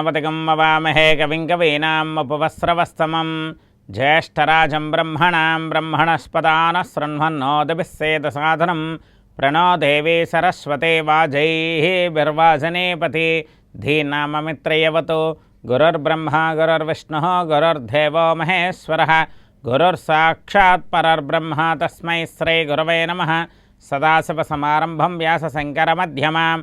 गणपतिगं ववामहे कविं कवीनाम् उपवस्रवस्तमं ज्येष्ठराजं ब्रह्मणां ब्रह्मणस्पदानशृण्वन्नोदभिः सेदसाधनं प्रणो देवी सरस्वती वाजैः बिर्वाजनेपति धीनाममित्रयवतो, गुरुर्ब्रह्मा, गुरुर्विष्णुः, गुरुर्देवो महेश्वरः, गुरुर्साक्षात् परर्ब्रह्म तस्मै श्रीगुरवे नमः। सदाशिवसमारम्भं व्यासशङ्करमध्यमाम्।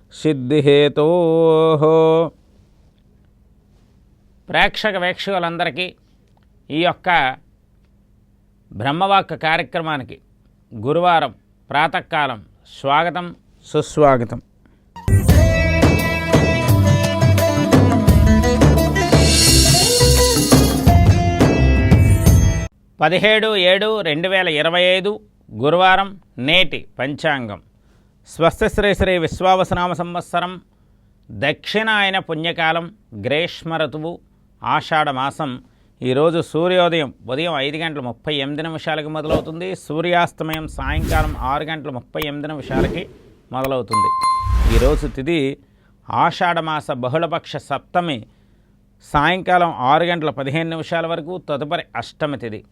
సిద్ధిహేతో. ప్రేక్షక వీక్షకులందరికీ ఈ యొక్క బ్రహ్మవాక్ కార్యక్రమానికి గురువారం ప్రాతకాలం స్వాగతం. సుస్వాగతం. పదిహేడు ఏడు రెండు వేల ఇరవై ఐదు గురువారం నేటి పంచాంగం. స్వస్తి శ్రీ విశ్వావసనామ సంవత్సరం దక్షిణాయన పుణ్యకాలం గ్రీష్మ ఋతువు ఆషాఢమాసం ఈరోజు సూర్యోదయం ఉదయం ఐదు గంటల ముప్పై ఎనిమిది నిమిషాలకి మొదలవుతుంది. సూర్యాస్తమయం సాయంకాలం ఆరు గంటల ముప్పై ఎనిమిది నిమిషాలకి మొదలవుతుంది. ఈరోజు తిథి ఆషాఢమాస బహుళపక్ష సప్తమి సాయంకాలం ఆరు గంటల పదిహేను నిమిషాల వరకు తదుపరి అష్టమి తిథి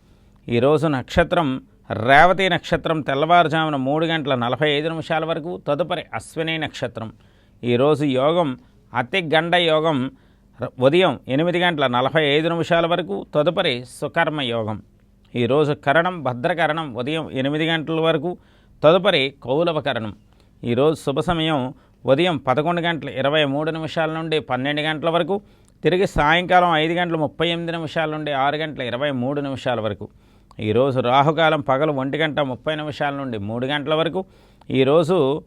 ఈరోజు నక్షత్రం రేవతి నక్షత్రం తెల్లవారుజామున మూడు గంటల నలభై ఐదు నిమిషాల వరకు తదుపరి అశ్విని నక్షత్రం. ఈరోజు యోగం అతి గండ యోగం ఉదయం ఎనిమిది గంటల నలభై ఐదు నిమిషాల వరకు తదుపరి సుకర్మ యోగం. ఈరోజు కరణం భద్రకరణం ఉదయం ఎనిమిది గంటల వరకు తదుపరి కౌలవకరణం ఈరోజు శుభ సమయం ఉదయం పదకొండు గంటల ఇరవై మూడు నిమిషాల నుండి పన్నెండు గంటల వరకు తిరిగి సాయంకాలం ఐదు గంటల ముప్పై ఎనిమిది నిమిషాల నుండి ఆరు గంటల ఇరవై మూడు నిమిషాల వరకు. ఈరోజు రాహుకాలం పగలు ఒంటి గంట ముప్పై నిమిషాల నుండి మూడు గంటల వరకు. ఈరోజు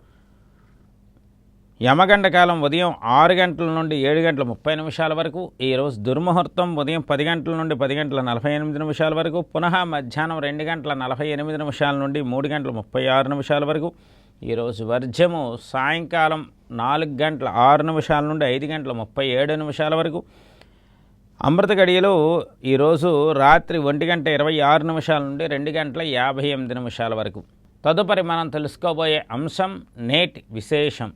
యమగండ కాలం ఉదయం ఆరు గంటల నుండి ఏడు గంటల ముప్పై నిమిషాల వరకు. ఈరోజు దుర్ముహూర్తం ఉదయం పది గంటల నుండి పది గంటల నలభై ఎనిమిది నిమిషాల వరకు. పునః మధ్యాహ్నం రెండు గంటల నలభై ఎనిమిది నిమిషాల నుండి మూడు గంటల ముప్పై ఆరు నిమిషాల వరకు. ఈరోజు వర్జము సాయంకాలం నాలుగు గంటల ఆరు నిమిషాల నుండి ఐదు గంటల ముప్పై ఏడు నిమిషాల వరకు. అమృతగడియలో ఈరోజు రాత్రి ఒంటి గంట ఇరవై ఆరు నిమిషాల నుండి రెండు గంటల యాభై ఎనిమిది నిమిషాల వరకు. తదుపరి మనం తెలుసుకోబోయే అంశం నేటి విశేషం.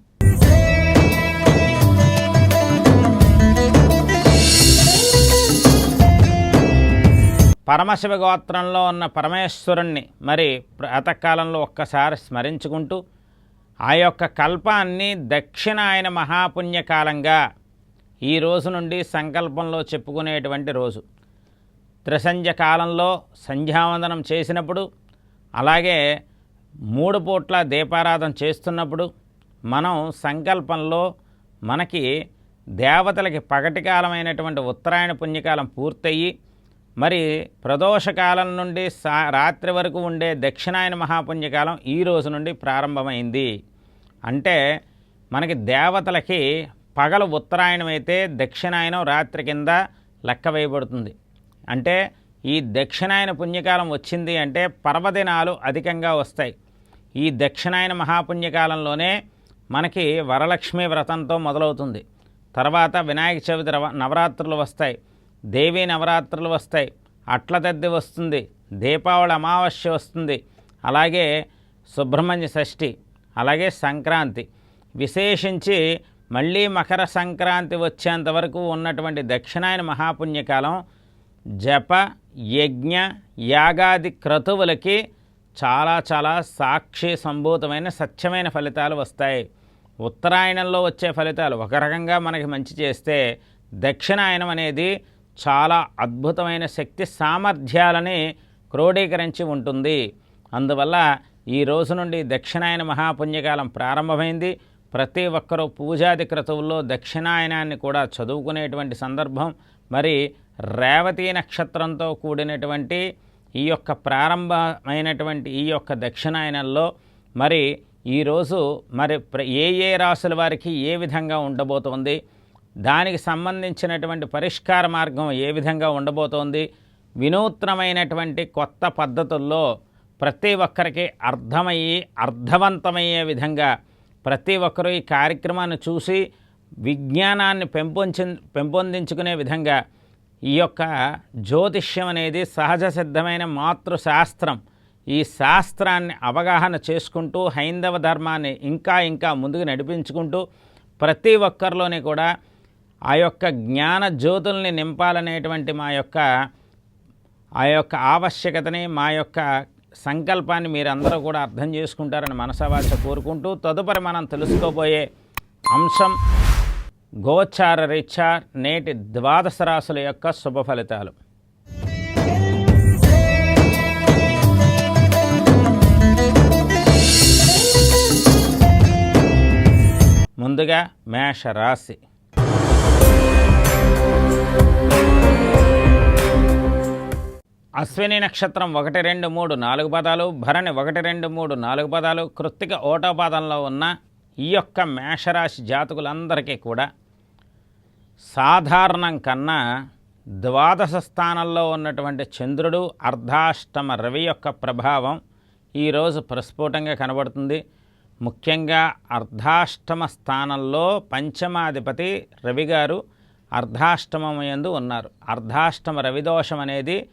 పరమశివ గోత్రంలో ఉన్న పరమేశ్వరుణ్ణి మరి ప్రాతకాలంలో ఒక్కసారి స్మరించుకుంటూ ఆ యొక్క కల్పాన్ని దక్షిణాయన మహాపుణ్యకాలంగా ఈ రోజు నుండి సంకల్పంలో చెప్పుకునేటువంటి రోజు. త్రిసంధ్య కాలంలో సంధ్యావందనం చేసినప్పుడు అలాగే మూడు పూట్ల దీపారాధన చేస్తున్నప్పుడు మనం సంకల్పంలో మనకి దేవతలకి పగటి కాలమైనటువంటి ఉత్తరాయణ పుణ్యకాలం పూర్తయ్యి మరి ప్రదోషకాలం నుండి సా రాత్రి వరకు ఉండే దక్షిణాయన మహాపుణ్యకాలం ఈ రోజు నుండి ప్రారంభమైంది. అంటే మనకి దేవతలకి పగలు ఉత్తరాయణం అయితే దక్షిణాయనం రాత్రి కింద లెక్క వేయబడుతుంది. అంటే ఈ దక్షిణాయన పుణ్యకాలం వచ్చింది అంటే పర్వదినాలు అధికంగా వస్తాయి. ఈ దక్షిణాయన మహాపుణ్యకాలంలోనే మనకి వరలక్ష్మి వ్రతంతో మొదలవుతుంది. తర్వాత వినాయక చవితి రవ- నవరాత్రులు వస్తాయి. దేవీ నవరాత్రులు వస్తాయి. అట్ల తద్ది వస్తుంది. దీపావళి అమావాస్య వస్తుంది. అలాగే సుబ్రహ్మణ్య షష్ఠి అలాగే సంక్రాంతి. విశేషించి మళ్ళీ మకర సంక్రాంతి వచ్చేంత వరకు ఉన్నటువంటి దక్షిణాయన మహాపుణ్యకాలం జప యజ్ఞ యాగాది క్రతువులకి చాలా చాలా సాక్షి సంభూతమైన సత్యమైన ఫలితాలు వస్తాయి. ఉత్తరాయణంలో వచ్చే ఫలితాలు ఒక రకంగా మనకి మంచి చేస్తే దక్షిణాయనం అనేది చాలా అద్భుతమైన శక్తి సామర్థ్యాలని క్రోడీకరించి ఉంటుంది. అందువల్ల ఈ రోజు నుండి దక్షిణాయన మహాపుణ్యకాలం ప్రారంభమైంది. ప్రతి ఒక్కరూ పూజాది క్రతువుల్లో దక్షిణాయనాన్ని కూడా చదువుకునేటువంటి సందర్భం మరి రేవతి నక్షత్రంతో కూడినటువంటి ఈ యొక్క ప్రారంభమైనటువంటి ఈ యొక్క దక్షిణాయనంలో మరి ఈరోజు మరి ప్ర- ఏ ఏ రాసుల వారికి ఏ విధంగా ఉండబోతోంది దానికి సంబంధించినటువంటి పరిష్కార మార్గం ఏ విధంగా ఉండబోతోంది వినూత్నమైనటువంటి కొత్త పద్ధతుల్లో ప్రతి ఒక్కరికి అర్థమయ్యి అర్థవంతమయ్యే విధంగా ప్రతి ఒక్కరూ ఈ కార్యక్రమాన్ని చూసి విజ్ఞానాన్ని పెంపొంచి పెంపొందించుకునే విధంగా ఈ యొక్క జ్యోతిష్యం అనేది సహజ సిద్ధమైన మాతృశాస్త్రం. ఈ శాస్త్రాన్ని అవగాహన చేసుకుంటూ హైందవ ధర్మాన్ని ఇంకా ఇంకా ముందుకు నడిపించుకుంటూ ప్రతి ఒక్కరిలోని కూడా ఆ యొక్క జ్ఞాన జ్యోతుల్ని నింపాలనేటువంటి మా యొక్క ఆ యొక్క ఆవశ్యకతని మా యొక్క సంకల్పాన్ని మీరందరూ కూడా అర్థం చేసుకుంటారని మనసవాచ కోరుకుంటూ తదుపరి మనం తెలుసుకోబోయే అంశం గోచార రీత్యా నేటి ద్వాదశ రాశుల యొక్క శుభ ఫలితాలు. ముందుగా మేష అశ్విని నక్షత్రం ఒకటి రెండు మూడు నాలుగు పదాలు భరణి ఒకటి రెండు మూడు నాలుగు పదాలు కృత్తిక ఓటో పాదంలో ఉన్న ఈ యొక్క మేషరాశి జాతకులందరికీ కూడా సాధారణం కన్నా ద్వాదశ స్థానంలో ఉన్నటువంటి చంద్రుడు అర్ధాష్టమ రవి యొక్క ప్రభావం ఈరోజు ప్రస్ఫుటంగా కనబడుతుంది. ముఖ్యంగా అర్ధాష్టమ స్థానంలో పంచమాధిపతి రవి గారు అర్ధాష్టమం ఎందు ఉన్నారు. అర్ధాష్టమ రవిదోషం అనేది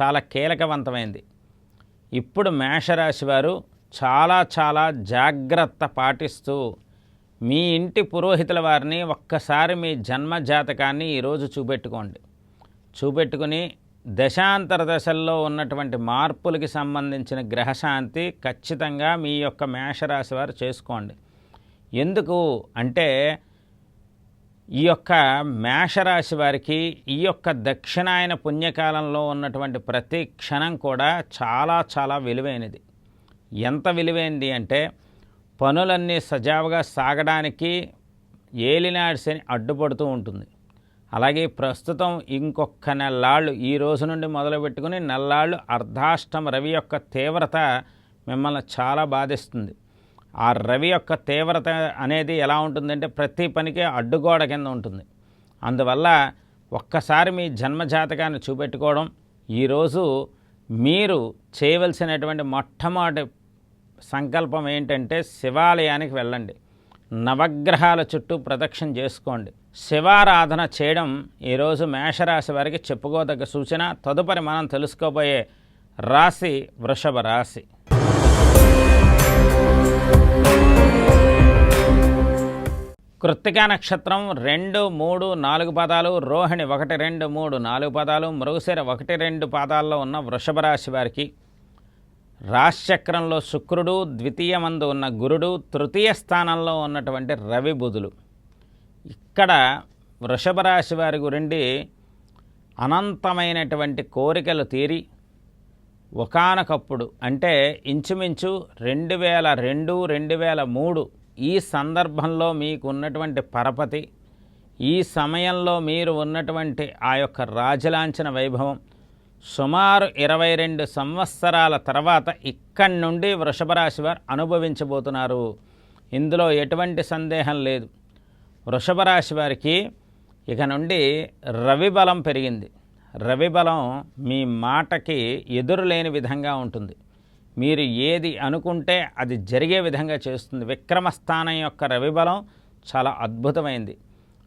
చాలా కీలకవంతమైంది. ఇప్పుడు మేషరాశి వారు చాలా చాలా జాగ్రత్త పాటిస్తూ మీ ఇంటి పురోహితుల వారిని ఒక్కసారి మీ జన్మ జాతకాన్ని ఈరోజు చూపెట్టుకోండి. చూపెట్టుకుని దశాంతర దశల్లో ఉన్నటువంటి మార్పులకి సంబంధించిన గ్రహశాంతి ఖచ్చితంగా మీ యొక్క మేషరాశి వారు చేసుకోండి. ఎందుకు? అంటే ఈ యొక్క మేషరాశి వారికి ఈ యొక్క దక్షిణాయన పుణ్యకాలంలో ఉన్నటువంటి ప్రతి క్షణం కూడా చాలా చాలా విలువైనది. ఎంత విలువైనది అంటే పనులన్నీ సజావుగా సాగడానికి ఏలినాడు శని అడ్డుపడుతూ ఉంటుంది. అలాగే ప్రస్తుతం ఇంకొక నెల్లాళ్ళు ఈ రోజు నుండి మొదలుపెట్టుకుని నెల్లాళ్ళు అర్ధాష్టం రవి యొక్క తీవ్రత మిమ్మల్ని చాలా బాధిస్తుంది. ఆ రవి యొక్క తీవ్రత అనేది ఎలా ఉంటుందంటే ప్రతి పనికి అడ్డుగోడ కింద ఉంటుంది. అందువల్ల ఒక్కసారి మీ జన్మజాతకాన్ని చూపెట్టుకోవడం ఈరోజు మీరు చేయవలసినటువంటి మొట్టమొదటి సంకల్పం ఏంటంటే శివాలయానికి వెళ్ళండి. నవగ్రహాల చుట్టూ ప్రదక్షిణ చేసుకోండి. శివారాధన చేయడం ఈరోజు మేషరాశి వారికి చెప్పుకోదగ్గ సూచన. తదుపరి మనం తెలుసుకోబోయే రాశి వృషభ రాశి. కృత్తికా నక్షత్రం రెండు మూడు నాలుగు పదాలు రోహిణి ఒకటి రెండు మూడు నాలుగు పదాలు మృగశిర ఒకటి రెండు పాదాల్లో ఉన్న వృషభ రాశి వారికి రాశిచక్రంలో శుక్రుడు ద్వితీయమందు ఉన్న గురుడు తృతీయ స్థానంలో ఉన్నటువంటి రవి బుధులు. ఇక్కడ వృషభ రాశి వారి గురించి అనంతమైనటువంటి కోరికలు తీరి ఒకనకప్పుడు అంటే ఇంచుమించు రెండు వేల రెండు రెండు వేల మూడు ఈ సందర్భంలో మీకు ఉన్నటువంటి పరపతి ఈ సమయంలో మీరు ఉన్నటువంటి ఆ యొక్క రాజలాంఛన వైభవం సుమారు ఇరవై రెండు సంవత్సరాల తర్వాత ఇక్కడి నుండి వృషభ రాశి వారు అనుభవించబోతున్నారు. ఇందులో ఎటువంటి సందేహం లేదు. వృషభ రాశి వారికి ఇక నుండి రవి బలం పెరిగింది. రవి బలం మీ మాటకి ఎదురు లేని విధంగా ఉంటుంది. మీరు ఏది అనుకుంటే అది జరిగే విధంగా చేస్తుంది. విక్రమస్థానం యొక్క రవి బలం చాలా అద్భుతమైంది.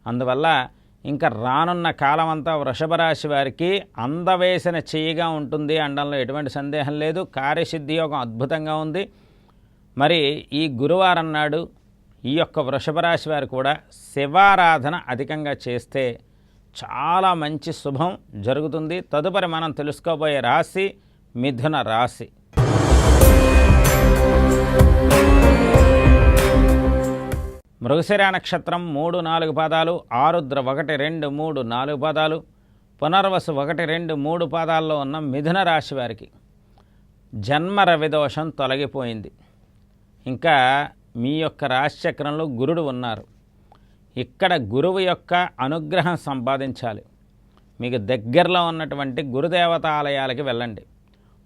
అందువల్ల ఇంకా రానున్న కాలం అంతా వృషభ రాశి వారికి అందవేసిన చేయిగా ఉంటుంది. అనడంలో ఎటువంటి సందేహం లేదు. కార్యసిద్ధి యోగం అద్భుతంగా ఉంది. మరి ఈ గురువారం నాడు ఈ యొక్క వృషభ రాశి వారు కూడా శివారాధన అధికంగా చేస్తే చాలా మంచి శుభం జరుగుతుంది. తదుపరి మనం తెలుసుకోబోయే రాశి మిథున రాశి. మృగశిర నక్షత్రం మూడు నాలుగు పాదాలు ఆరుద్ర ఒకటి రెండు మూడు నాలుగు పాదాలు పునర్వసు ఒకటి రెండు మూడు పాదాల్లో ఉన్న మిథున రాశి వారికి జన్మ రవిదోషం తొలగిపోయింది. ఇంకా మీ యొక్క రాశిచక్రంలో గురుడు ఉన్నారు. ఇక్కడ గురువు యొక్క అనుగ్రహం సంపాదించాలి. మీకు దగ్గరలో ఉన్నటువంటి గురుదేవత ఆలయాలకి వెళ్ళండి.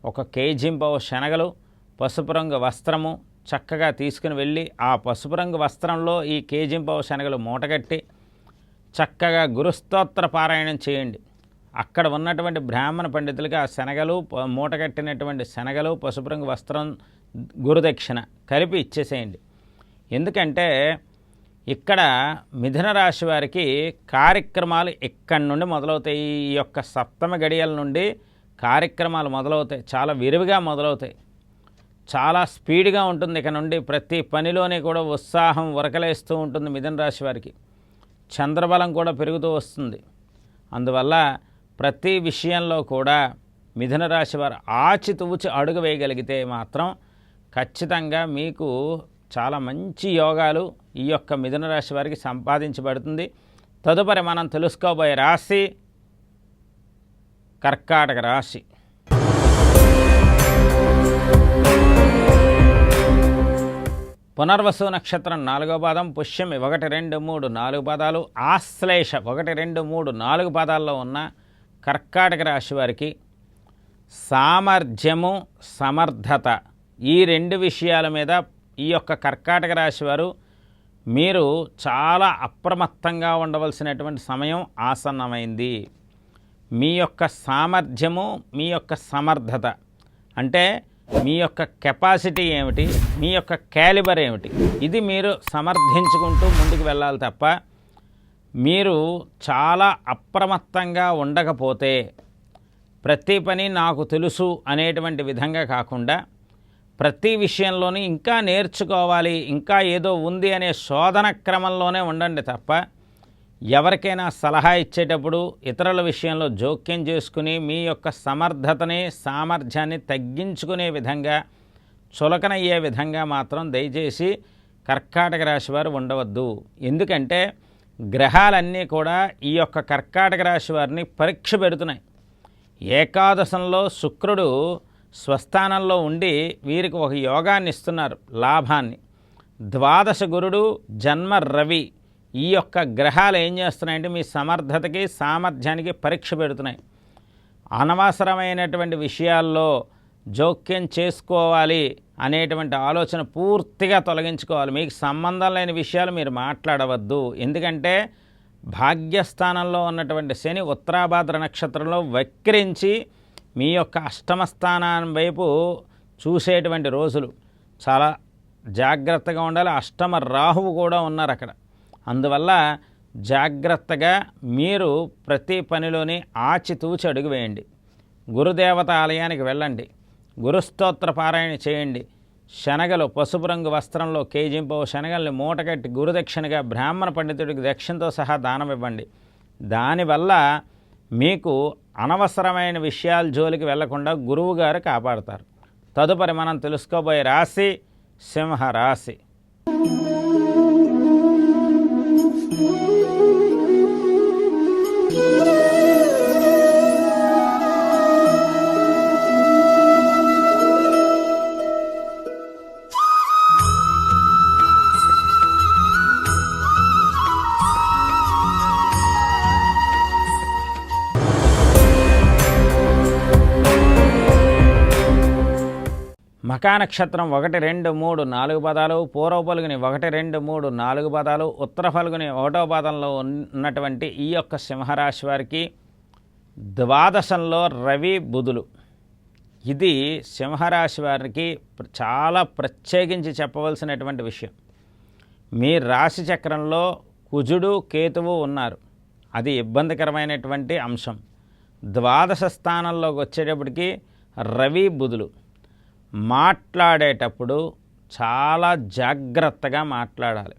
ఒక కేజీంపవు శనగలు పసుపు రంగు వస్త్రము చక్కగా తీసుకుని వెళ్ళి ఆ పసుపు రంగు వస్త్రంలో ఈ కేజింపవ శనగలు మూటగట్టి చక్కగా గురుస్తోత్ర పారాయణం చేయండి. అక్కడ ఉన్నటువంటి బ్రాహ్మణ పండితులకి ఆ శనగలు మూటగట్టినటువంటి శనగలు పసుపు రంగు వస్త్రం గురుదక్షిణ కలిపి ఇచ్చేసేయండి. ఎందుకంటే ఇక్కడ మిథున రాశి వారికి కార్యక్రమాలు ఇక్కడి నుండి మొదలవుతాయి. ఈ యొక్క సప్తమ గడియల నుండి కార్యక్రమాలు మొదలవుతాయి. చాలా విరివిగా మొదలవుతాయి. చాలా స్పీడ్గా ఉంటుంది ఇక నుండి ప్రతి పనిలోనే కూడా ఉత్సాహం ఉరకలేస్తూ ఉంటుంది మిథున రాశి వారికి. చంద్రబలం కూడా పెరుగుతూ వస్తుంది. అందువల్ల ప్రతి విషయంలో కూడా మిథున రాశి వారు ఆచితూచి అడుగు వేయగలిగితే మాత్రం ఖచ్చితంగా మీకు చాలా మంచి యోగాలు ఈ యొక్క మిథున రాశి వారికి సంపాదించబడుతుంది. తదుపరి మనం తెలుసుకోబోయే రాశి కర్కాటక రాశి. పునర్వసు నక్షత్రం నాలుగో పాదం పుష్యమి ఒకటి రెండు మూడు నాలుగు పాదాలు ఆశ్లేష ఒకటి రెండు మూడు నాలుగు పాదాల్లో ఉన్న కర్కాటక రాశి వారికి సామర్థ్యము సమర్థత ఈ రెండు విషయాల మీద ఈ యొక్క కర్కాటక రాశి వారు మీరు చాలా అప్రమత్తంగా ఉండవలసినటువంటి సమయం ఆసన్నమైంది. మీ యొక్క సామర్థ్యము మీ యొక్క సమర్థత అంటే మీ యొక్క కెపాసిటీ ఏమిటి? మీ యొక్క క్యాలిబర్ ఏమిటి? ఇది మీరు సమర్థించుకుంటూ ముందుకు వెళ్ళాలి తప్ప మీరు చాలా అప్రమత్తంగా ఉండకపోతే ప్రతి పని నాకు తెలుసు అనేటువంటి విధంగా కాకుండా ప్రతి విషయంలోనూ ఇంకా నేర్చుకోవాలి ఇంకా ఏదో ఉంది అనే శోధన క్రమంలోనే ఉండండి తప్ప ఎవరికైనా సలహా ఇచ్చేటప్పుడు ఇతరుల విషయంలో జోక్యం చేసుకుని మీ యొక్క సమర్థతని సామర్థ్యాన్ని తగ్గించుకునే విధంగా చులకనయ్యే విధంగా మాత్రం దయచేసి కర్కాటక రాశి వారు ఉండవద్దు. ఎందుకంటే గ్రహాలన్నీ కూడా ఈ యొక్క కర్కాటక రాశి వారిని పరీక్ష పెడుతున్నాయి. ఏకాదశంలో శుక్రుడు స్వస్థానంలో ఉండి వీరికి ఒక యోగాన్ని ఇస్తున్నారు లాభాన్ని. ద్వాదశ గురుడు జన్మ రవి. ఈ యొక్క గ్రహాలు ఏం చేస్తున్నాయంటే మీ సమర్థతకి సామర్థ్యానికి పరీక్ష పెడుతున్నాయి. అనవసరమైనటువంటి విషయాల్లో జోక్యం చేసుకోవాలి అనేటువంటి ఆలోచన పూర్తిగా తొలగించుకోవాలి. మీకు సంబంధం లేని విషయాలు మీరు మాట్లాడవద్దు. ఎందుకంటే భాగ్యస్థానంలో ఉన్నటువంటి శని ఉత్తరాభాద్ర నక్షత్రంలో వక్రించి మీ యొక్క అష్టమ స్థానం వైపు చూసేటువంటి రోజులు. చాలా జాగ్రత్తగా ఉండాలి. అష్టమ రాహువు కూడా ఉన్నారు అక్కడ. అందువల్ల జాగ్రత్తగా మీరు ప్రతి పనిలోని ఆచితూచి అడుగు వేయండి. గురుదేవత ఆలయానికి వెళ్ళండి. గురుస్తోత్ర పారాయణ చేయండి. శనగలు పసుపు రంగు వస్త్రంలో కేజింపు శనగల్ని మూటగట్టి గురుదక్షిణగా బ్రాహ్మణ పండితుడికి దక్షిణతో సహా దానం ఇవ్వండి. దానివల్ల మీకు అనవసరమైన విషయాల జోలికి వెళ్ళకుండా గురువు గారు కాపాడుతారు. తదుపరి మనం తెలుసుకోబోయే రాశి సింహ రాశి నక్షత్రం ఒకటి రెండు మూడు నాలుగు పదాలు పూర్వ పలుగుని ఒకటి రెండు మూడు నాలుగు పదాలు ఉత్తర పలుగుని ఒకటో పదంలో ఉన్నటువంటి ఈ యొక్క సింహరాశి వారికి ద్వాదశంలో రవి బుధులు. ఇది సింహరాశి వారికి చాలా ప్రత్యేకించి చెప్పవలసినటువంటి విషయం. మీ రాశి చక్రంలో కుజుడు కేతువు ఉన్నారు. అది ఇబ్బందికరమైనటువంటి అంశం. ద్వాదశ స్థానంలోకి వచ్చేటప్పటికి రవి బుధులు. మాట్లాడేటప్పుడు చాలా జాగ్రత్తగా మాట్లాడాలి.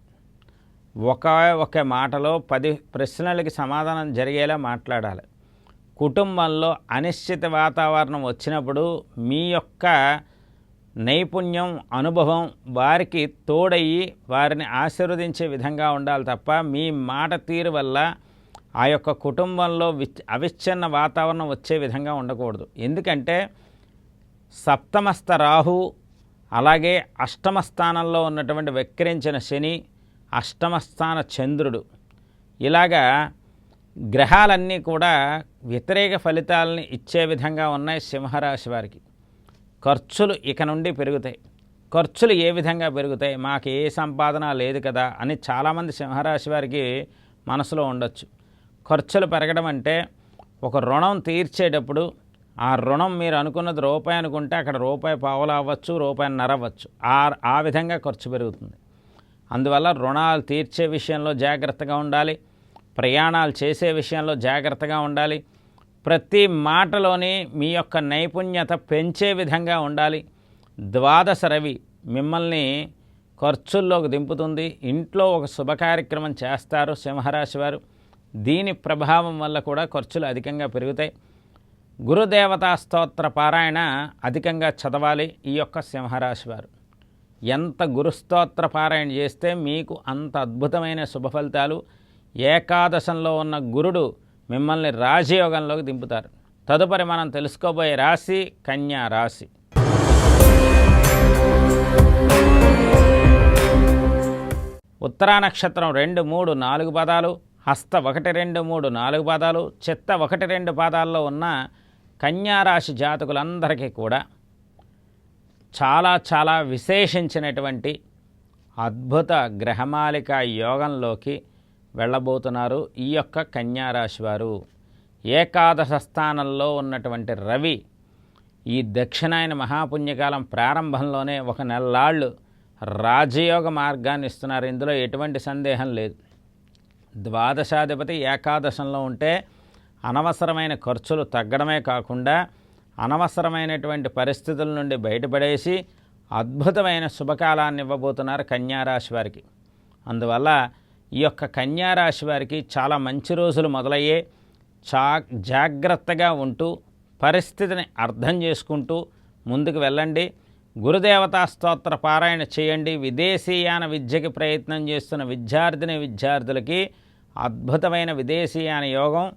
ఒక ఒక మాటలో పది ప్రశ్నలకి సమాధానం జరిగేలా మాట్లాడాలి. కుటుంబంలో అనిశ్చిత వాతావరణం వచ్చినప్పుడు మీ యొక్క నైపుణ్యం అనుభవం వారికి తోడయ్యి వారిని ఆశీర్వదించే విధంగా ఉండాలి తప్ప మీ మాట తీరు వల్ల ఆ యొక్క కుటుంబంలో విచ్ అవిచ్ఛిన్న వాతావరణం వచ్చే విధంగా ఉండకూడదు. ఎందుకంటే సప్తమస్థ రాహు అలాగే అష్టమ స్థానంలో ఉన్నటువంటి వక్రించిన శని అష్టమస్థాన చంద్రుడు. ఇలాగా గ్రహాలన్నీ కూడా వ్యతిరేక ఫలితాలని ఇచ్చే విధంగా ఉన్నాయి సింహరాశి వారికి. ఖర్చులు ఇక నుండి పెరుగుతాయి. ఖర్చులు ఏ విధంగా పెరుగుతాయి? మాకు ఏ సంపాదన లేదు కదా అని చాలామంది సింహరాశి వారికి మనసులో ఉండొచ్చు. ఖర్చులు పెరగడం అంటే ఒక రుణం తీర్చేటప్పుడు ఆ రుణం మీరు అనుకున్నది రూపాయి అనుకుంటే అక్కడ రూపాయి పావులు అవ్వచ్చు రూపాయి నరవచ్చు ఆ ఆ విధంగా ఖర్చు పెరుగుతుంది. అందువల్ల రుణాలు తీర్చే విషయంలో జాగ్రత్తగా ఉండాలి. ప్రయాణాలు చేసే విషయంలో జాగ్రత్తగా ఉండాలి. ప్రతి మాటలోని మీ యొక్క నైపుణ్యత పెంచే విధంగా ఉండాలి. ద్వాదశ రవి మిమ్మల్ని ఖర్చుల్లోకి దింపుతుంది. ఇంట్లో ఒక శుభ కార్యక్రమం చేస్తారు సింహరాశి వారు. దీని ప్రభావం వల్ల కూడా ఖర్చులు అధికంగా పెరుగుతాయి. గురుదేవతా స్తోత్ర పారాయణ అధికంగా చదవాలి ఈ యొక్క సింహరాశి వారు ఎంత గురుస్తోత్ర పారాయణ చేస్తే మీకు అంత అద్భుతమైన శుభ ఫలితాలు ఏకాదశంలో ఉన్న గురుడు మిమ్మల్ని రాజయోగంలోకి దింపుతారు. తదుపరి మనం తెలుసుకోబోయే రాశి కన్యా రాశి. ఉత్తరా నక్షత్రం రెండు మూడు నాలుగు పదాలు హస్త ఒకటి రెండు మూడు నాలుగు పాదాలు చెత్త ఒకటి రెండు పాదాల్లో ఉన్న కన్యారాశి జాతకులందరికీ కూడా చాలా చాలా విశేషించినటువంటి అద్భుత గ్రహమాలిక యోగంలోకి వెళ్ళబోతున్నారు ఈ యొక్క కన్యారాశి వారు. ఏకాదశ స్థానంలో ఉన్నటువంటి రవి ఈ దక్షిణాయన మహాపుణ్యకాలం ప్రారంభంలోనే ఒక నెలలాళ్ళు రాజయోగ మార్గాన్ని ఇస్తున్నారు. ఇందులో ఎటువంటి సందేహం లేదు. ద్వాదశాధిపతి ఏకాదశంలో ఉంటే అనవసరమైన ఖర్చులు తగ్గడమే కాకుండా అనవసరమైనటువంటి పరిస్థితుల నుండి బయటపడేసి అద్భుతమైన శుభకాలాన్ని ఇవ్వబోతున్నారు కన్యారాశి వారికి. అందువల్ల ఈ యొక్క కన్యారాశి వారికి చాలా మంచి రోజులు మొదలయ్యే చా జాగ్రత్తగా ఉంటూ పరిస్థితిని అర్థం చేసుకుంటూ ముందుకు వెళ్ళండి. గురుదేవతా స్తోత్ర పారాయణ చేయండి. విదేశీయాన విద్యకి ప్రయత్నం చేస్తున్న విద్యార్థిని విద్యార్థులకి అద్భుతమైన విదేశీయాన యోగం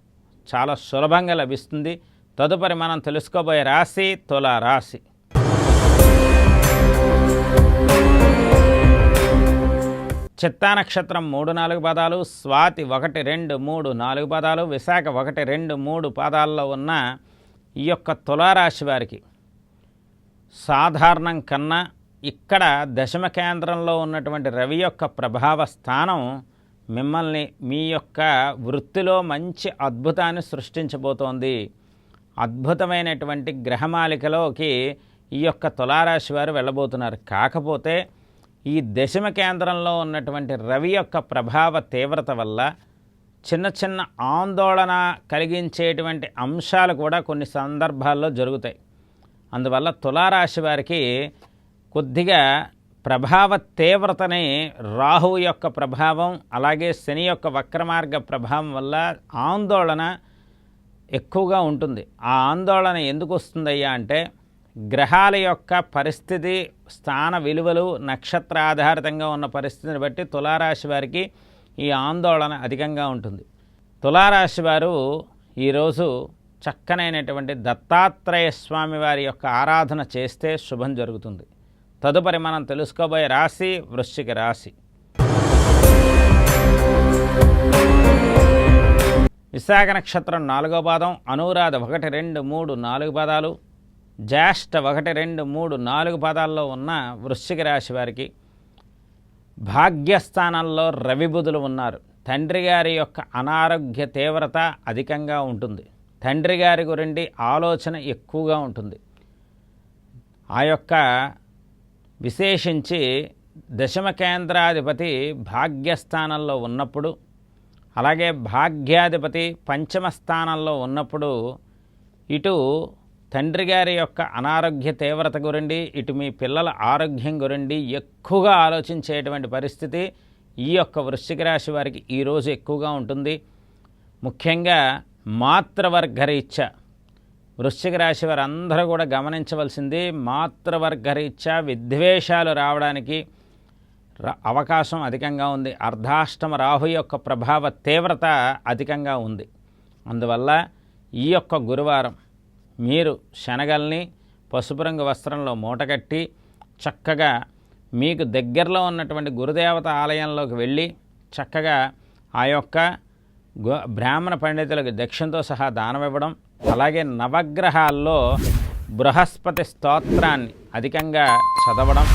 చాలా సులభంగా లభిస్తుంది. తదుపరి మనం తెలుసుకోబోయే రాశి తుల రాశి. చిత్తా నక్షత్రం మూడు నాలుగు పదాలు స్వాతి ఒకటి రెండు మూడు నాలుగు పదాలు విశాఖ ఒకటి రెండు మూడు పాదాల్లో ఉన్న ఈ యొక్క తులారాశి వారికి సాధారణం కన్నా ఇక్కడ దశమ కేంద్రంలో ఉన్నటువంటి రవి యొక్క ప్రభావ స్థానం మిమ్మల్ని మీ యొక్క వృత్తిలో మంచి అద్భుతాన్ని సృష్టించబోతోంది. అద్భుతమైనటువంటి గ్రహమాలికలోకి ఈ యొక్క తులారాశి వారు వెళ్ళబోతున్నారు. కాకపోతే ఈ దశమ కేంద్రంలో ఉన్నటువంటి రవి యొక్క ప్రభావ తీవ్రత వల్ల చిన్న చిన్న ఆందోళన కలిగించేటువంటి అంశాలు కూడా కొన్ని సందర్భాల్లో జరుగుతాయి. అందువల్ల తులారాశి వారికి కొద్దిగా ప్రభావ తీవ్రతని రాహు యొక్క ప్రభావం అలాగే శని యొక్క వక్రమార్గ ప్రభావం వల్ల ఆందోళన ఎక్కువగా ఉంటుంది. ఆ ఆందోళన ఎందుకు వస్తుందయ్యా అంటే గ్రహాల యొక్క పరిస్థితి స్థాన విలువలు నక్షత్ర ఆధారితంగా ఉన్న పరిస్థితిని బట్టి తులారాశి వారికి ఈ ఆందోళన అధికంగా ఉంటుంది. తులారాశి వారు ఈరోజు చక్కనైనటువంటి దత్తాత్రేయ స్వామి వారి యొక్క ఆరాధన చేస్తే శుభం జరుగుతుంది. తదుపరి మనం తెలుసుకోబోయే రాశి వృశ్చిక రాశి. విశాఖ నక్షత్రం నాలుగో పాదం అనురాధ ఒకటి రెండు మూడు నాలుగు పాదాలు జ్యేష్ఠ ఒకటి రెండు మూడు నాలుగు పాదాల్లో ఉన్న వృశ్చిక రాశి వారికి భాగ్యస్థానంలో రవిబుధులు ఉన్నారు. తండ్రి గారి యొక్క అనారోగ్య తీవ్రత అధికంగా ఉంటుంది. తండ్రి గారి గురించి ఆలోచన ఎక్కువగా ఉంటుంది. ఆ యొక్క విశేషించి దశమ కేంద్రాధిపతి భాగ్యస్థానంలో ఉన్నప్పుడు అలాగే భాగ్యాధిపతి పంచమ స్థానంలో ఉన్నప్పుడు ఇటు తండ్రి గారి యొక్క అనారోగ్య తీవ్రత గురండి ఇటు మీ పిల్లల ఆరోగ్యం గురించి ఎక్కువగా ఆలోచించేటువంటి పరిస్థితి ఈ యొక్క వృశ్చిక రాశి వారికి ఈరోజు ఎక్కువగా ఉంటుంది. ముఖ్యంగా మాతృవర్గరీత్యా వృశ్చిక రాశి వారు అందరూ కూడా గమనించవలసింది మాతృవర్గరీత్యా విద్వేషాలు రావడానికి అవకాశం అధికంగా ఉంది. అర్ధాష్టమ రాహు యొక్క ప్రభావ తీవ్రత అధికంగా ఉంది. అందువల్ల ఈ యొక్క గురువారం మీరు శనగల్ని పసుపు రంగు వస్త్రంలో మూటగట్టి చక్కగా మీకు దగ్గరలో ఉన్నటువంటి గురుదేవత ఆలయంలోకి వెళ్ళి చక్కగా ఆ యొక్క బ్రాహ్మణ పండితులకు దక్షిణతో సహా దానం ఇవ్వడం అలాగే నవగ్రహాల్లో బృహస్పతి స్తోత్రాన్ని అధికంగా చదవడం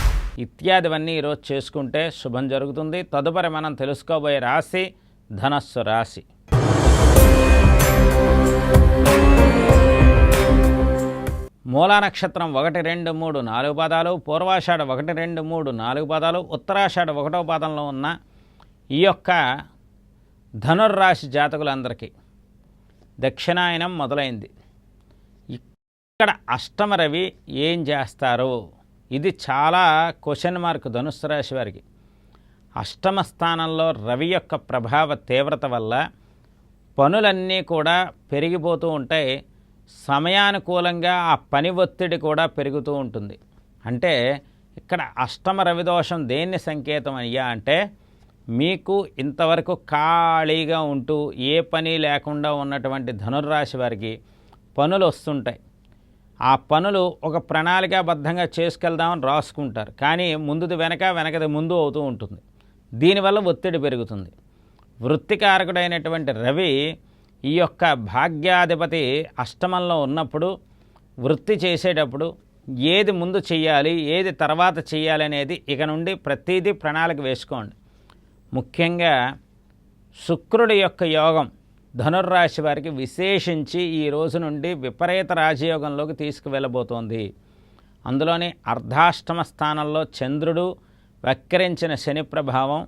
ఇత్యాదివన్నీ ఈరోజు చేసుకుంటే శుభం జరుగుతుంది. తదుపరి మనం తెలుసుకోబోయే రాశి ధనస్సు రాశి. మూలా నక్షత్రం ఒకటి రెండు మూడు నాలుగు పాదాలు పూర్వాషాఢ ఒకటి రెండు మూడు నాలుగు పాదాలు ఉత్తరాషాఢ ఒకటో పాదంలో ఉన్న ఈ యొక్క ధనుర్రాశి జాతకులందరికీ దక్షిణాయనం మొదలైంది. ఇక్కడ అష్టమ రవి ఏం చేస్తారు? ఇది చాలా క్వశ్చన్ మార్క్ ధనుస్సు రాశి వారికి. అష్టమ స్థానంలో రవి యొక్క ప్రభావ తీవ్రత వల్ల పనులన్నీ కూడా పెరిగిపోతూ ఉంటాయి. సమయానుకూలంగా ఆ పని ఒత్తిడి కూడా పెరుగుతూ ఉంటుంది. అంటే ఇక్కడ అష్టమ రవిదోషం దేన్ని సంకేతం అయ్యా అంటే మీకు ఇంతవరకు ఖాళీగా ఉంటూ ఏ పని లేకుండా ఉన్నటువంటి ధనుర్రాశి వారికి పనులు వస్తుంటాయి. ఆ పనులు ఒక ప్రణాళికాబద్ధంగా చేసుకెళ్దామని రాసుకుంటారు. కానీ ముందుది వెనక వెనకది ముందు అవుతూ ఉంటుంది. దీనివల్ల ఒత్తిడి పెరుగుతుంది. వృత్తికారకుడైనటువంటి రవి ఈ యొక్క భాగ్యాధిపతి అష్టమంలో ఉన్నప్పుడు వృత్తి చేసేటప్పుడు ఏది ముందు చేయాలి ఏది తర్వాత చేయాలి అనేది ఇక నుండి ప్రతిదీ ప్రణాళిక వేసుకోండి. ముఖ్యంగా శుక్రుడి యొక్క యోగం ధనుర్రాశి వారికి విశేషించి ఈ రోజు నుండి విపరీత రాజయోగంలోకి తీసుకువెళ్ళబోతోంది. అందులోని అర్ధాష్టమ స్థానంలో చంద్రుడు వక్రించిన శని ప్రభావం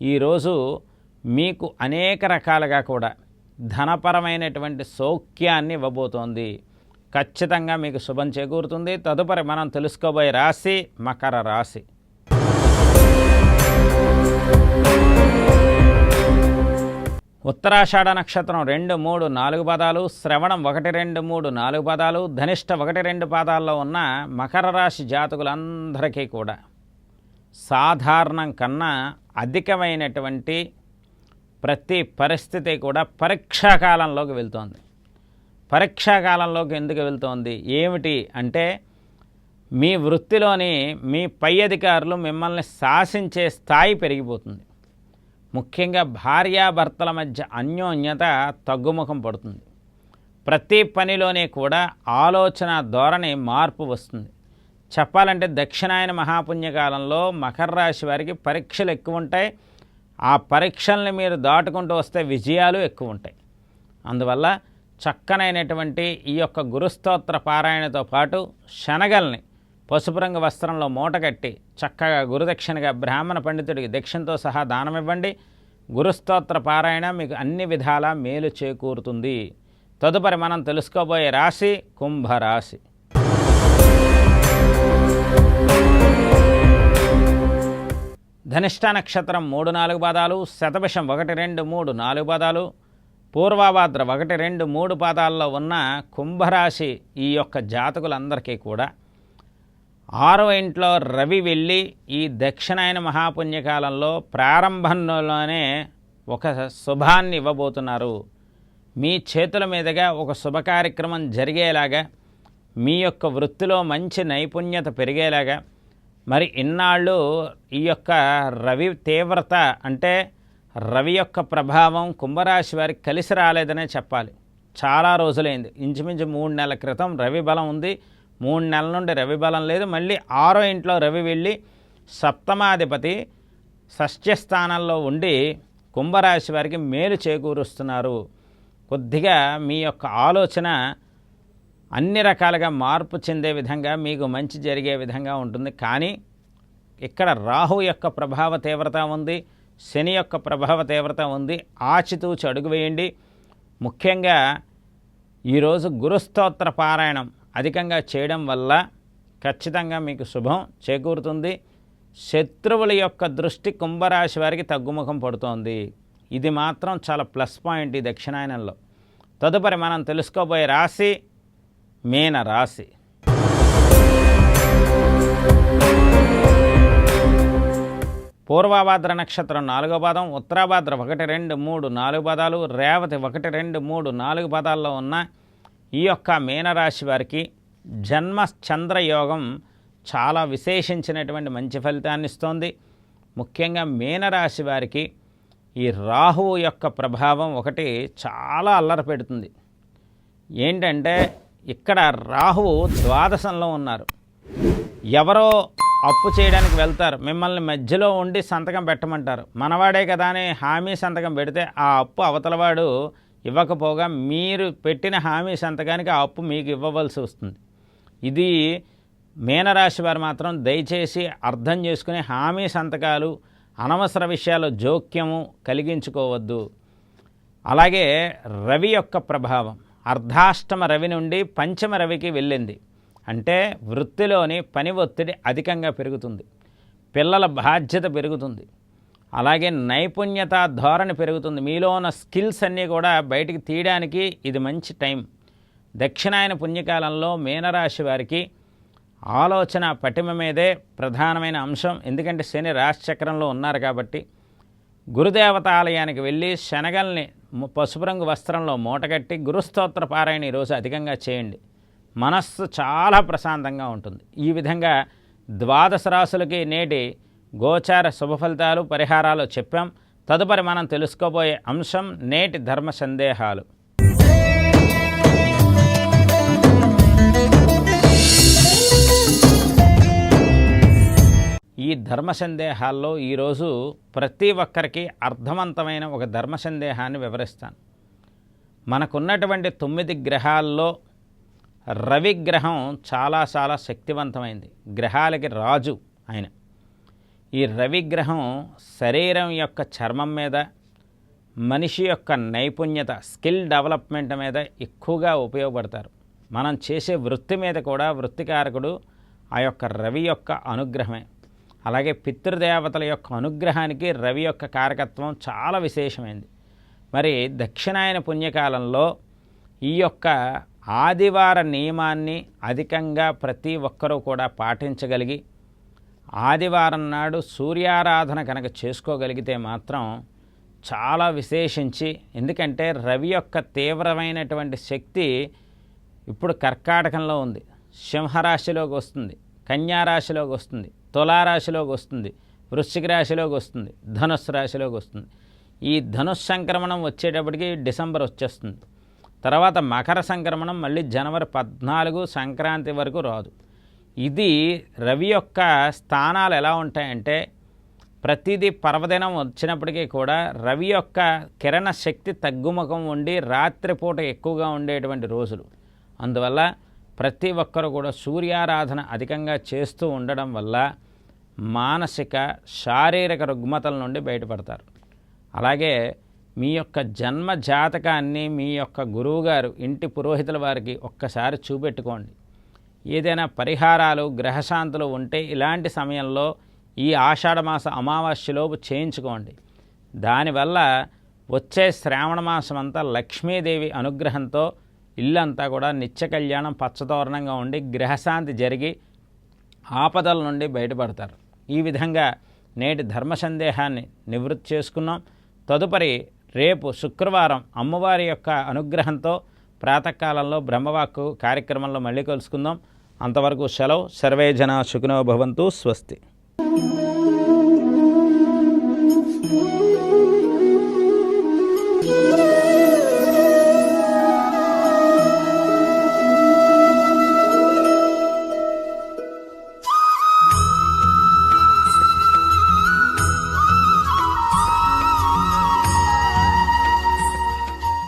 ఈరోజు మీకు అనేక రకాలుగా కూడా ధనపరమైనటువంటి సౌఖ్యాన్ని ఇవ్వబోతోంది. ఖచ్చితంగా మీకు శుభం చేకూరుతుంది. తదుపరి మనం తెలుసుకోబోయే రాశి మకర రాశి. ఉత్తరాషాఢ నక్షత్రం రెండు మూడు నాలుగు పదాలు శ్రవణం ఒకటి రెండు మూడు నాలుగు పదాలు ధనిష్ట ఒకటి రెండు పాదాల్లో ఉన్న మకర రాశి జాతకులందరికీ కూడా సాధారణం కన్నా అధికమైనటువంటి ప్రతి పరిస్థితి కూడా పరీక్షాకాలంలోకి వెళ్తోంది. పరీక్షాకాలంలోకి ఎందుకు వెళ్తోంది? ఏమిటి అంటే మీ వృత్తిలోని మీ పై అధికారులు మిమ్మల్ని శాసించే స్థాయి పెరిగిపోతుంది. ముఖ్యంగా భార్యాభర్తల మధ్య అన్యోన్యత తగ్గుముఖం పడుతుంది. ప్రతి పనిలోనే కూడా ఆలోచన ధోరణి మార్పు వస్తుంది. చెప్పాలంటే దక్షిణాయన మహాపుణ్యకాలంలో మకర రాశి వారికి పరీక్షలు ఎక్కువ ఉంటాయి ఆ పరీక్షల్ని మీరు దాటుకుంటూ వస్తే విజయాలు ఎక్కువ ఉంటాయి అందువల్ల చక్కనైనటువంటి ఈ యొక్క గురుస్తోత్ర పారాయణతో పాటు శనగల్ని పసుపు రంగు వస్త్రంలో మూటగట్టి చక్కగా గురుదక్షిణగా బ్రాహ్మణ పండితుడికి దక్షిణతో సహా దానమివ్వండి. గురుస్తోత్ర పారాయణ మీకు అన్ని విధాలా మేలు చేకూరుతుంది. తదుపరి మనం తెలుసుకోబోయే రాశి కుంభరాశి. ధనిష్ట నక్షత్రం మూడు నాలుగు పాదాలు శతభిషం ఒకటి రెండు మూడు నాలుగు పాదాలు పూర్వాభాద్ర ఒకటి రెండు మూడు పాదాల్లో ఉన్న కుంభరాశి ఈ యొక్క జాతకులందరికీ కూడా ఆరో ఇంట్లో రవి వెళ్ళి ఈ దక్షిణాయన మహాపుణ్యకాలంలో ప్రారంభంలోనే ఒక శుభాన్ని ఇవ్వబోతున్నారు. మీ చేతుల మీదుగా ఒక శుభ కార్యక్రమం జరిగేలాగా మీ యొక్క వృత్తిలో మంచి నైపుణ్యత పెరిగేలాగా మరి ఇన్నాళ్ళు ఈ యొక్క రవి తీవ్రత అంటే రవి యొక్క ప్రభావం కుంభరాశి వారికి కలిసి రాలేదనే చెప్పాలి. చాలా రోజులైంది. ఇంచుమించు మూడు నెలల క్రితం రవి బలం ఉంది. మూడు నెలల నుండి రవి బలం లేదు. మళ్ళీ ఆరో ఇంట్లో రవి వెళ్ళి సప్తమాధిపతి షష్ఠ్యస్థానంలో ఉండి కుంభరాశి వారికి మేలు చేకూరుస్తున్నారు. కొద్దిగా మీ యొక్క ఆలోచన అన్ని రకాలుగా మార్పు చెందే విధంగా మీకు మంచి జరిగే విధంగా ఉంటుంది. కానీ ఇక్కడ రాహు యొక్క ప్రభావ తీవ్రత ఉంది శని యొక్క ప్రభావ తీవ్రత ఉంది. ఆచితూచి అడుగు వేయండి. ముఖ్యంగా ఈరోజు గురుస్తోత్ర పారాయణం. అధికంగా చేయడం వల్ల ఖచ్చితంగా మీకు శుభం చేకూరుతుంది. శత్రువుల యొక్క దృష్టి కుంభరాశి వారికి తగ్గుముఖం పడుతోంది. ఇది మాత్రం చాలా ప్లస్ పాయింట్ ఈ దక్షిణాయనంలో. తదుపరి మనం తెలుసుకోబోయే రాశి మీన రాశి. పూర్వాభాద్ర నక్షత్రం నాలుగో పాదం ఉత్తరాభాద్ర ఒకటి రెండు మూడు నాలుగు పదాలు రేవతి ఒకటి రెండు మూడు నాలుగు పదాల్లో ఉన్న ఈ యొక్క మీనరాశి వారికి జన్మ చంద్రయోగం చాలా విశేషించినటువంటి మంచి ఫలితాన్ని ఇస్తోంది. ముఖ్యంగా మీనరాశి వారికి ఈ రాహువు యొక్క ప్రభావం ఒకటి చాలా అల్లరి పెడుతుంది. ఏంటంటే ఇక్కడ రాహువు ద్వాదశంలో ఉన్నారు. ఎవరో అప్పు చేయడానికి వెళ్తారు. మిమ్మల్ని మధ్యలో ఉండి సంతకం పెట్టమంటారు. మనవాడే కదా అని హామీ సంతకం పెడితే ఆ అప్పు అవతలవాడు ఇవ్వకపోగా మీరు పెట్టిన హామీ సంతకానికి ఆ అప్పు మీకు ఇవ్వవలసి వస్తుంది. ఇది మీనరాశి వారు మాత్రం దయచేసి అర్థం చేసుకుని హామీ సంతకాలు అనవసర విషయాలు జోక్యము కలిగించుకోవద్దు. అలాగే రవి యొక్క ప్రభావం. అర్ధాష్టమ రవి నుండి పంచమ రవికి వెళ్ళింది. అంటే వృత్తిలోని పని ఒత్తిడి అధికంగా పెరుగుతుంది. పిల్లల బాధ్యత పెరుగుతుంది. అలాగే నైపుణ్యత ధోరణి పెరుగుతుంది. మీలో ఉన్న స్కిల్స్ అన్నీ కూడా బయటికి తీయడానికి ఇది మంచి టైం. దక్షిణాయన పుణ్యకాలంలో మీనరాశి వారికి ఆలోచన పటిమ మీదే ప్రధానమైన అంశం. ఎందుకంటే శని రాశిచక్రంలో ఉన్నారు కాబట్టి గురుదేవత ఆలయానికి వెళ్ళి శనగల్ని పసుపు రంగు వస్త్రంలో మూటగట్టి గురుస్తోత్ర పారాయణ ఈరోజు అధికంగా చేయండి. మనస్సు చాలా ప్రశాంతంగా ఉంటుంది. ఈ విధంగా ద్వాదశ రాసులకి నేటి గోచార శుభఫలితాలు పరిహారాలు చెప్పాం. తదుపరి మనం తెలుసుకోబోయే అంశం నేటి ధర్మ సందేహాలు. ఈ ధర్మ సందేహాల్లో ఈరోజు ప్రతి ఒక్కరికి అర్థవంతమైన ఒక ధర్మ సందేహాన్ని వివరిస్తాను. మనకున్నటువంటి తొమ్మిది గ్రహాల్లో రవి గ్రహం చాలా చాలా శక్తివంతమైంది. గ్రహాలకి రాజు ఆయన. ఈ రవి గ్రహం శరీరం యొక్క చర్మం మీద మనిషి యొక్క నైపుణ్యత స్కిల్ డెవలప్మెంట్ మీద ఎక్కువగా ఉపయోగపడతారు. మనం చేసే వృత్తి మీద కూడా వృత్తికారకుడు ఆ యొక్క రవి యొక్క అనుగ్రహమే. అలాగే పితృదేవతల యొక్క అనుగ్రహానికి రవి యొక్క కారకత్వం చాలా విశేషమైంది. మరి దక్షిణాయన పుణ్యకాలంలో ఈ యొక్క ఆదివార నియమాన్ని అధికంగా ప్రతి ఒక్కరూ కూడా పాటించగలిగి ఆదివారం నాడు సూర్యారాధన కనుక చేసుకోగలిగితే మాత్రం చాలా విశేషించి ఎందుకంటే రవి యొక్క తీవ్రమైనటువంటి శక్తి ఇప్పుడు కర్కాటకంలో ఉంది. సింహరాశిలోకి వస్తుంది కన్యారాశిలోకి వస్తుంది తులారాశిలోకి వస్తుంది వృశ్చిక రాశిలోకి వస్తుంది ధనుస్సు రాశిలోకి వస్తుంది. ఈ ధనుస్ సంక్రమణం వచ్చేటప్పటికి డిసెంబర్ వచ్చేస్తుంది. తర్వాత మకర సంక్రమణం మళ్ళీ జనవరి పద్నాలుగు సంక్రాంతి వరకు రాదు. ఇది రవి యొక్క స్థానాలు ఎలా ఉంటాయంటే ప్రతిదీ పర్వదినం వచ్చినప్పటికీ కూడా రవి యొక్క కిరణ శక్తి తగ్గుముఖం ఉండి రాత్రిపూట ఎక్కువగా ఉండేటువంటి రోజులు. అందువల్ల ప్రతి ఒక్కరు కూడా సూర్యారాధన అధికంగా చేస్తూ ఉండడం వల్ల మానసిక శారీరక రుగ్మతల నుండి బయటపడతారు. అలాగే మీ యొక్క జన్మ జాతకాన్ని మీ యొక్క గురువుగారు ఇంటి పురోహితుల వారికి ఒక్కసారి చూపెట్టుకోండి. ఏదైనా పరిహారాలు గ్రహశాంతులు ఉంటే ఇలాంటి సమయంలో ఈ ఆషాఢమాస అమావాస్యలోపు చేయించుకోండి. దానివల్ల వచ్చే శ్రావణ మాసం అంతా లక్ష్మీదేవి అనుగ్రహంతో ఇల్లంతా కూడా నిత్య కళ్యాణం పచ్చతోరణంగా ఉండి గ్రహశాంతి జరిగి ఆపదల నుండి బయటపడతారు. ఈ విధంగా నేటి ధర్మ సందేహాన్ని నివృత్తి చేసుకున్నాం. తదుపరి రేపు శుక్రవారం అమ్మవారి యొక్క అనుగ్రహంతో ప్రాతకాలంలో బ్రహ్మవాక్కు కార్యక్రమంలో మళ్ళీ కలుసుకుందాం. అంతవరకు సెలవు. సర్వే జన సుఖినో భవంతు. స్వస్తి.